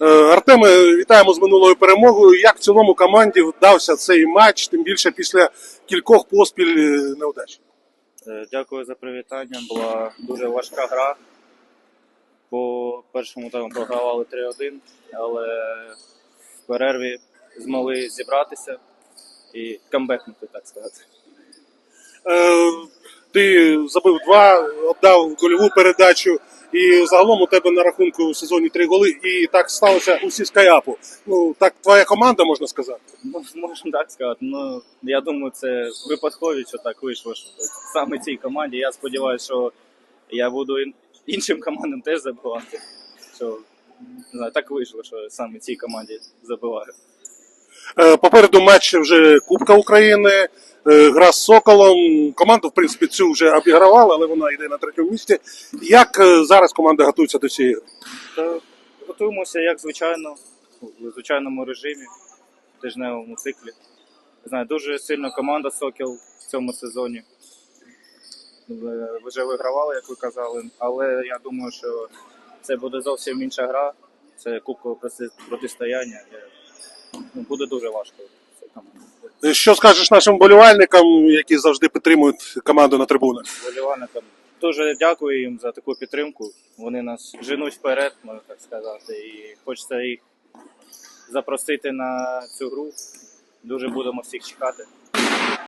Е, Артеме, вітаємо з минулою перемогою. Як в цілому команді вдався цей матч, тим більше після кількох поспіль е, неудач? Е, Дякую за привітання. Була дуже важка гра. По першому тайму програвали 3-1, але в перерві змогли зібратися і камбекнути, так сказати. Ти забив два, віддав гольову передачу, і загалом у тебе на рахунку у сезоні три голи, і так сталося у Сіскаяпу. Ну так твоя команда можна сказати. Ну, можна так сказати. Ну, я думаю, це випадково, що так вийшло. Що саме цій команді. Я сподіваюся, що я буду іншим командам теж забивати. Що не знаю, так вийшло, що саме цій команді забиваю. Е, Попереду матч вже Кубка України, гра з Соколом. Команду, в принципі, цю вже обігравали, але вона йде на третьому місці. Як е, зараз команда готується до цієї гри? Готуємося як звичайно, в звичайному режимі, в тижневому циклі. Знаю, дуже сильна команда Сокіл в цьому сезоні. Ви вже вигравали, як ви казали, але я думаю, що це буде зовсім інша гра. Це кубкове протистояння. Ну, буде дуже важко. Що скажеш нашим болівальникам, які завжди підтримують команду на трибунах? Болівальникам дуже дякую їм за таку підтримку. Вони нас женуть вперед, можна так сказати. І хочеться їх запросити на цю гру. Дуже будемо всіх чекати.